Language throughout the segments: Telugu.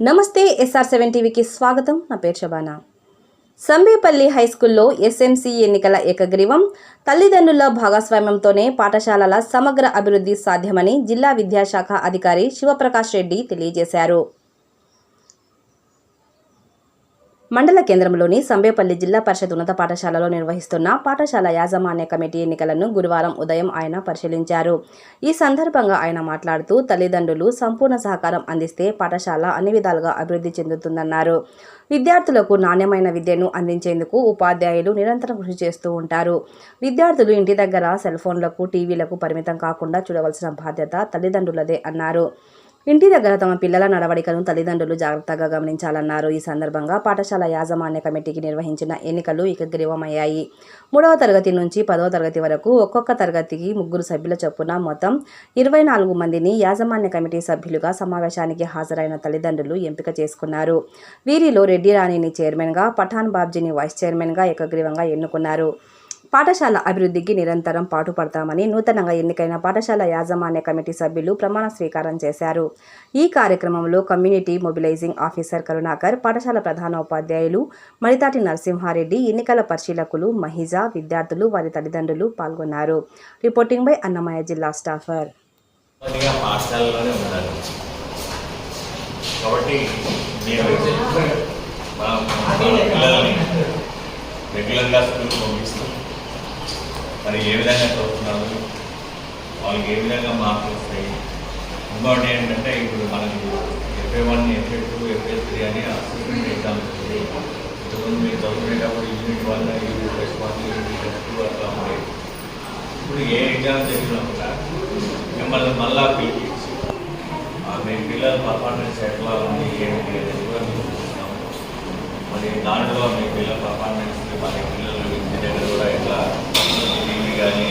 నమస్తే ఎస్ఆర్ సెవెన్ టీవీకి స్వాగతం. నా పేరు శబానా. సంబేపల్లి హై స్కూల్లో ఎస్ఎంసీ ఎన్నికల ఏకగ్రీవం తల్లిదండ్రుల భాగస్వామ్యంతోనే పాఠశాలల సమగ్ర అభివృద్ధి సాధ్యమని జిల్లా విద్యాశాఖ అధికారి శివప్రకాష్ రెడ్డి తెలియజేశారు. మండల కేంద్రంలోని సంబేపల్లి జిల్లా పరిషత్ ఉన్నత పాఠశాలలో నిర్వహిస్తున్న పాఠశాల యాజమాన్య కమిటీ ఎన్నికలను గురువారం ఉదయం ఆయన పరిశీలించారు. ఈ సందర్భంగా ఆయన మాట్లాడుతూ తల్లిదండ్రులు సంపూర్ణ సహకారం అందిస్తే పాఠశాల అన్ని విధాలుగా అభివృద్ధి చెందుతుందన్నారు. విద్యార్థులకు నాణ్యమైన విద్యను అందించేందుకు ఉపాధ్యాయులు నిరంతరం కృషి చేస్తూ ఉంటారు. విద్యార్థులు ఇంటి దగ్గర సెల్ ఫోన్లకు టీవీలకు పరిమితం కాకుండా చూడవలసిన బాధ్యత తల్లిదండ్రులదే అన్నారు. ఇంటి దగ్గర తమ పిల్లల నడవడికను తల్లిదండ్రులు జాగ్రత్తగా గమనించాలన్నారు. ఈ సందర్భంగా పాఠశాల యాజమాన్య కమిటీకి నిర్వహించిన ఎన్నికలు ఏకగ్రీవమయ్యాయి. మూడవ తరగతి నుంచి పదవ తరగతి వరకు ఒక్కొక్క తరగతికి ముగ్గురు సభ్యుల చొప్పున మొత్తం ఇరవై నాలుగు మందిని యాజమాన్య కమిటీ సభ్యులుగా సమావేశానికి హాజరైన తల్లిదండ్రులు ఎంపిక చేసుకున్నారు. వీరిలో రెడ్డి రాణిని చైర్మన్గా పఠాన్ బాబ్జీని వైస్ చైర్మన్గా ఏకగ్రీవంగా ఎన్నుకున్నారు. పాఠశాల అభివృద్ధికి నిరంతరం పాటుపడతామని నూతనంగా ఎన్నికైన పాఠశాల యాజమాన్య కమిటీ సభ్యులు ప్రమాణ స్వీకారం చేశారు. ఈ కార్యక్రమంలో కమ్యూనిటీ మొబిలైజింగ్ ఆఫీసర్ కరుణాకర్ పాఠశాల ప్రధాన ఉపాధ్యాయులు మణితాటి నరసింహారెడ్డి ఎన్నికల పరిశీలకులు మహిజా విద్యార్థులు వారి తల్లిదండ్రులు పాల్గొన్నారు. రిపోర్టింగ్ బై అన్నమయ్య జిల్లా స్టాఫర్. కాబట్టి రెగ్యులర్గా స్కూల్కి పంపిస్తాం. మరి ఏ విధంగా చదువుతున్నారు? వాళ్ళకి ఏ విధంగా మార్కులు వస్తాయి? ఇంకోటి ఏంటంటే ఇప్పుడు మనకి FA one FA two FA three అని అసెస్మెంట్ ఎగ్జామ్స్ వస్తుంది ఇంతకుముందు మీరు చదువుకునేటప్పుడు unit one unit plus one unit plus two అట్లా ఉండేది ఇప్పుడు ఏ ఎగ్జామ్ జరిగినా కూడా మిమ్మల్ని మళ్ళా పిలిపించి మీ పిల్లల పర్ఫార్మెన్స్ ఎట్లా ఉంది? ఏంటి? అనేది కూడా మేము చూస్తాము. మరి దాంట్లో మీ పిల్లల పర్ఫార్మెన్స్ మరి పిల్లలు ఇంటి దగ్గర కూడా ఎట్లా కానీ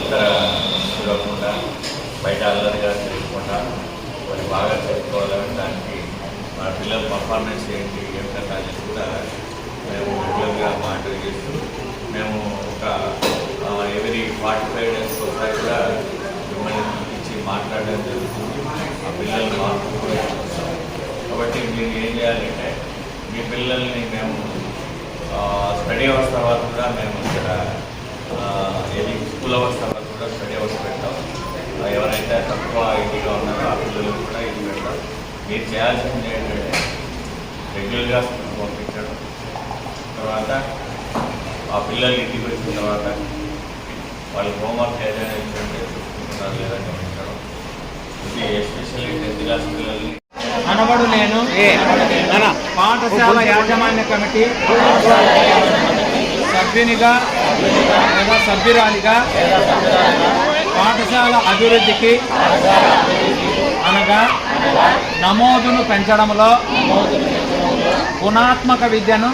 ఇతర చూడకుండా బయట అల్లరిగా తిరగకుండా వారి బాగా చదువుకోవాలని దానికి మా పిల్లల పర్ఫార్మెన్స్ ఏంటి ఏమిటంటే అనేది కూడా మేము రెగ్యులర్గా మానిటర్ చేస్తూ మేము ఒక ఎవరీ ఫార్టీ ఫైవ్ డేస్ ఒకసారి కూడా మిమ్మల్ని పిలిపించి మాట్లాడడం జరుగుతుంది. ఆ పిల్లల్ని మార్పు కూడా కాబట్టి మీరు ఏం చేయాలంటే మీ పిల్లల్ని మేము స్టడీ అవర్స్ తర్వాత కూడా మేము ఇక్కడ ఏది స్కూల్ అవర్స్ తర్వాత కూడా స్టడీ అవర్స్ పెడతాం ఎవరైతే తక్కువ ఇదిగా ఉన్నారో ఆ పిల్లలకు కూడా ఇది పెడతాం మీరు చేయాల్సింది ఏంటంటే రెగ్యులర్గా స్కూల్ పంపించడం. తర్వాత ఆ పిల్లలు ఇంటికి వచ్చిన తర్వాత వాళ్ళు హోంవర్క్ ఏదైనా ఇచ్చినట్టు చూసుకుంటున్నారు లేదా గమనించడం. ఇది ఎస్పెషల్లీ టెన్త్ క్లాస్ పిల్లల్ని అనబడు నేను. పాఠశాల యాజమాన్య కమిటీ సభ్యునిగా లేదా సభ్యురాలిగా పాఠశాల అభివృద్ధికి అనగా నమోదును పెంచడంలో గుణాత్మక విద్యను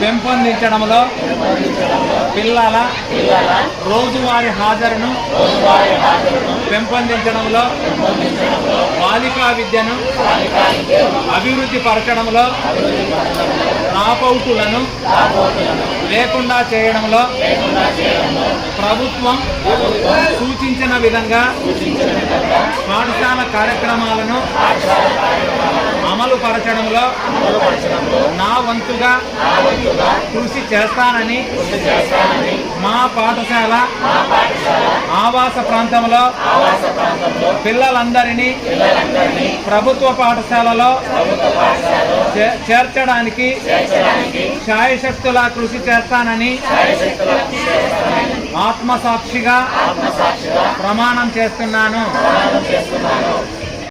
పెంపొందించడంలో పిల్లల రోజువారీ హాజరును పెంపొందించడంలో బాలికా విద్యను అభివృద్ధి పరచడంలో నాపౌటులను లేకుండా చేయడంలో ప్రభుత్వం సూచించిన విధంగా పాఠశాల కార్యక్రమాలను అమలు పరచడంలో నా వంతుగా కృషి చేస్తానని మా పాఠశాల ఆవాస ప్రాంతంలో పిల్లలందరినీ ప్రభుత్వ పాఠశాలలో చే- చేర్చడానికి శాయశక్తులా కృషి చేస్తానని ఆత్మసాక్షిగా ప్రమాణం చేస్తున్నాను.